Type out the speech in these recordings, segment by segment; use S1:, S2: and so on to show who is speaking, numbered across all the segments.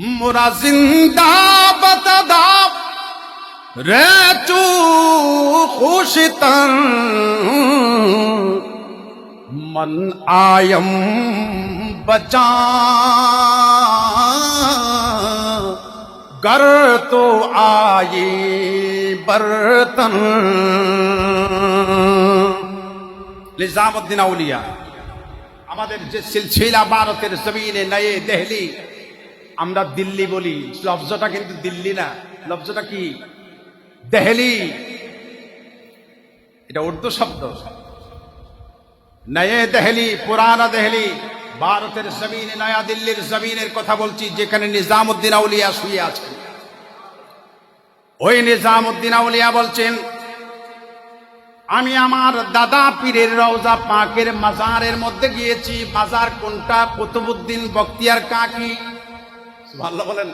S1: মোরা জিন্দা বতদাব রে চু খুশিতন মন আয়ম বচা। گر تو آئی برتن নিজামুদ্দিন আউলিয়া, আমাদের যে সিলসিলা ভারতের জমিনে নয়ে দেহলি আমরা দিল্লি বলি, লফজটা কিন্তু দিল্লি না। লফজটা কি? দেহলি। এটা উর্দু শব্দ। নয়ে দেহলি, পুরানা দেহলি। ভারতের জমিনে নয়া দিল্লির জমিনের কথা বলছি, যেখানে নিজামুদ্দিন আউলিয়া শুয়ে আছেন। ওই নিজামুদ্দিন আউলিয়া বলছেন, আমি আমার দাদা পীরের রওজা পাকের মাজারের মধ্যে গিয়েছি। মাজার কোনটা? কুতুবুদ্দিন বক্তিয়ার কাকি? ভালো বলেন,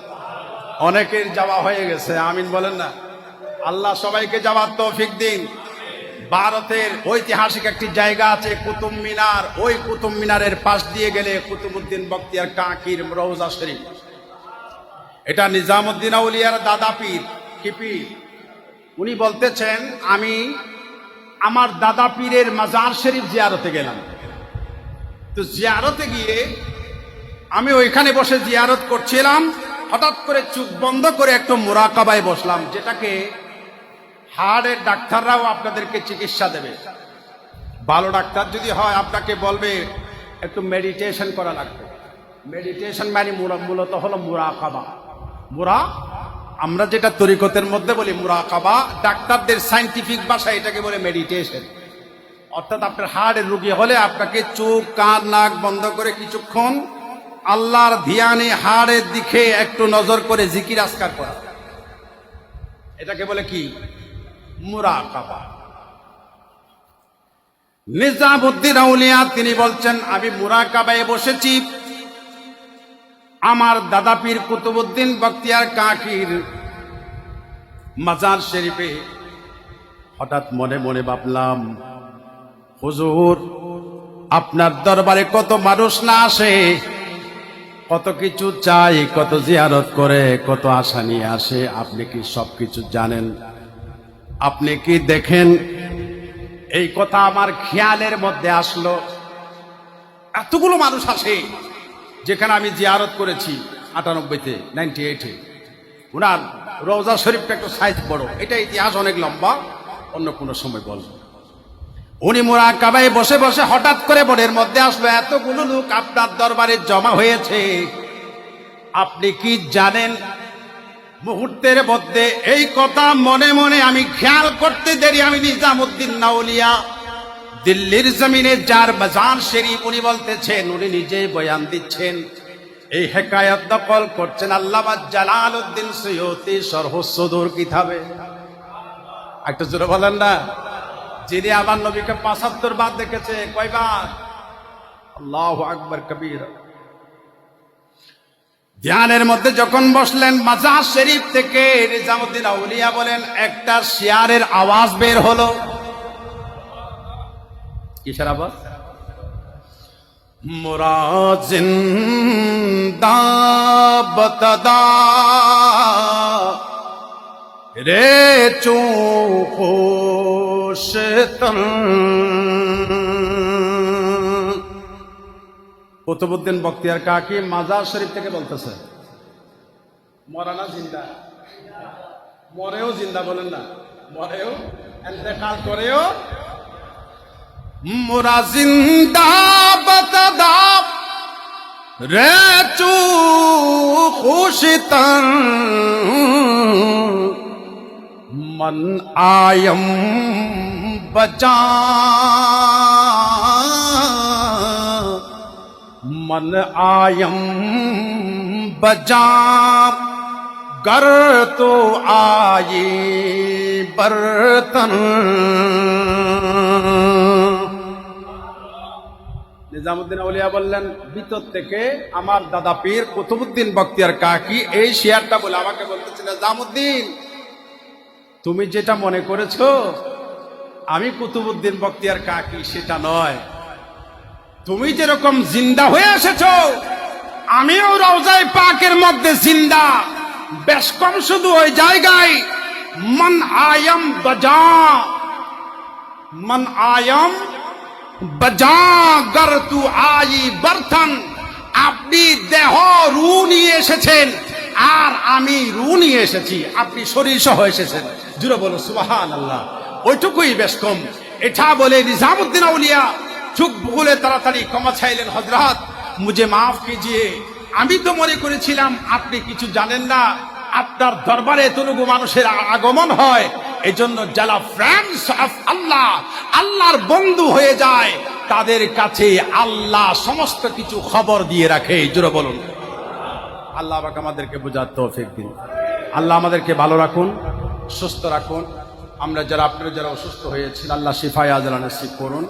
S1: অনেকের যাওয়া হয়ে গেছে, আমিন বলেন না। আল্লাহ সবাইকে যাওয়ার তৌফিক দিন। ভারতের ঐতিহাসিক একটি জায়গা আছে কুতুব মিনার। ওই কুতুব মিনারের পাশ দিয়ে গেলে কুতুবুদ্দিন বক্তিয়ার কাকির রওজা শরীফ। এটা নিজামুদ্দিন আউলিয়ার দাদা পীর, কি পীর? উনি বলতেছেন, আমি আমার দাদা পীরের মাজার শরীফ জিয়ারতে গেলাম। তো জিয়ারতে গিয়ে আমি ওইখানে বসে জিয়ারত করছিলাম, হঠাৎ করে চোখ বন্ধ করে একটু মোরাকাবায় বসলাম, যেটাকে হাড়ের ডাক্তাররাও আপনাদেরকে চিকিৎসা দেবে। ভালো ডাক্তার যদি হয়, আপনাকে বলবে, একটু মেডিটেশন করা লাগবে। মেডিটেশন মানে মূলত হলো মুরাকাবা। মুরা আমরা যেটা তরিকতের মধ্যে বলি মুরাকাবা, ডাক্তারদের সাইন্টিফিক ভাষায় এটাকে বলে মেডিটেশন অর্থাৎ আপনার হার্টের রুগী হলে আপনাকে চোখ, কান, নাক বন্ধ করে কিছুক্ষণ আল্লাহর ধিয়ানে হাড়ের দিকে একটু নজর করে জিকির আসকার করা। এটাকে বলে কি? মুরাকাবা। নিজামুদ্দিন আউলিয়া তিনি বলছেন, আমি মুরাকাবায় বসেছি। আমার দাদা পীর কুতুবুদ্দিন বক্তিয়ার কাকির মাজার শরীফে হঠাৎ মনে মনে ভাবলাম, হুজুর, আপনার দরবারে কত মানুষ না আসে? কত কিছু চাই, কত জিয়ারত করে, কত আশা নিয়ে আসে, আপনি কি সব কিছু জানেন? আপনি কি দেখেন? এই কথা আমার খেয়ালের মধ্যে আসলো। এতগুলো মানুষ আসে, যেখানে আমি জিয়ারত করেছি আটানব্বইতে, নাইনটি এইটে। ওনার রোজা শরীফটা একটু সাইজ বড়। এটা ইতিহাস অনেক লম্বা, অন্য কোনো সময় বলব। উনি মোরা কাবায় বসে বসে হঠাৎ করে বোনের মধ্যে আসলো, এতগুলো লোক আপনার দরবারে জমা হয়েছে। আপনি কি জানেন, মুহূর্তের মধ্যে এই কথা মনে মনে আমি খেয়াল করতে দেরি, আমি নিজামুদ্দিন নাউলিয়া, দিল্লির জমিনে যার বাজার শরীফ উনি বলতেছেন, উনি নিজেই বয়ান দিচ্ছেন। এই হেকায়ত দখল করছেন আল্লামা জালাল উদ্দিন সৈয়দি সরহসদুর কিতাবে। একটা জোরে বলেন না। যিনি আমার নবীকে পাঁচাত্তর বার দেখেছে, কয়বার? আল্লাহ আকবর, কবির। ধ্যানের মধ্যে যখন বসলেন, মাজার শরীফ থেকে নিজামুদ্দিন আউলিয়া বলেন, একটা শেয়ারের আওয়াজ বের হলো। কিসের আওয়াজ? মোরা জিন্দা রে চু শেতন কুতুবুদ্দিন বক্তিয়ার কাকি মাজার শরীফ থেকে বলতেছে, মরানা জিন্দা। মরেও জিন্দা বলেন না, মরেও এতেকাল করেও মোরা জিন্দা বতদা। রে চু খুশিতন। মন আয়ম মন من বজা গর তো আয়ে বর্তন নিজামুদ্দিন আউলিয়া বললেন ভিতর থেকে আমার দাদা পীর কুতুবুদ্দিন বক্তিয়ার কাকি এই শেয়ারটা বলে আমাকে বলতেছে নিজামুদ্দিন তুমি যেটা মনে করেছ আমি কুতুবুদ্দিন বক্তিয়ার কাকি, সেটা নয়। তুমি যেরকম জিন্দা হয়ে এসেছ, আমিও রওজায় পাকের মধ্যে জিন্দা। বেশ কম শুধু ওই জায়গায়, মন আয়ম বজা। মন আয়ম বজা গর তু আই বর্তন। আপনি দেহ রু নিয়ে এসেছেন, আর আমি রু নিয়ে এসেছি। আপনি শরীর সহ এসেছেন। জুড়ে বলো সুবাহান আল্লাহ ওইটুকুই বেশ কম। এটা বলে নিজামুদ্দিন আউলিয়া চুপ বলে তাড়াতাড়ি ক্ষমা চাইলেন হজরত মুঝে মাফ কিজিয়ে। আমি তো মনে করেছিলাম আপনি কিছু জানেন না। আপনার দরবারে এতটুকু মানুষের আগমন হয়। এজন্য যারা ফ্রেন্ডস অফ আল্লাহ, আল্লাহর বন্ধু হয়ে যায়, তাদের কাছে আল্লাহ সমস্ত কিছু খবর দিয়ে রাখে। জোরে বলুন। আল্লাহ আমাদেরকে বোঝার তৌফিক দিন। আল্লাহ আমাদেরকে ভালো রাখুন, সুস্থ রাখুন। আমরা যারা আপনারা যারা অসুস্থ হয়েছেন, আল্লাহ শিফায় আজলা নসিব করুন।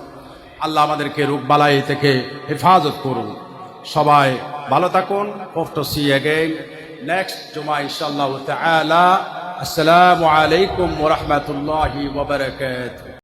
S1: আল্লাহ আমাদেরকে রোগ বালাই থেকে হেফাজত করুন। সবাই ভালো থাকুন। Hope to see again next জুমা ইনশাআল্লাহ তাআলা আসসালামু আলাইকুম ওয়া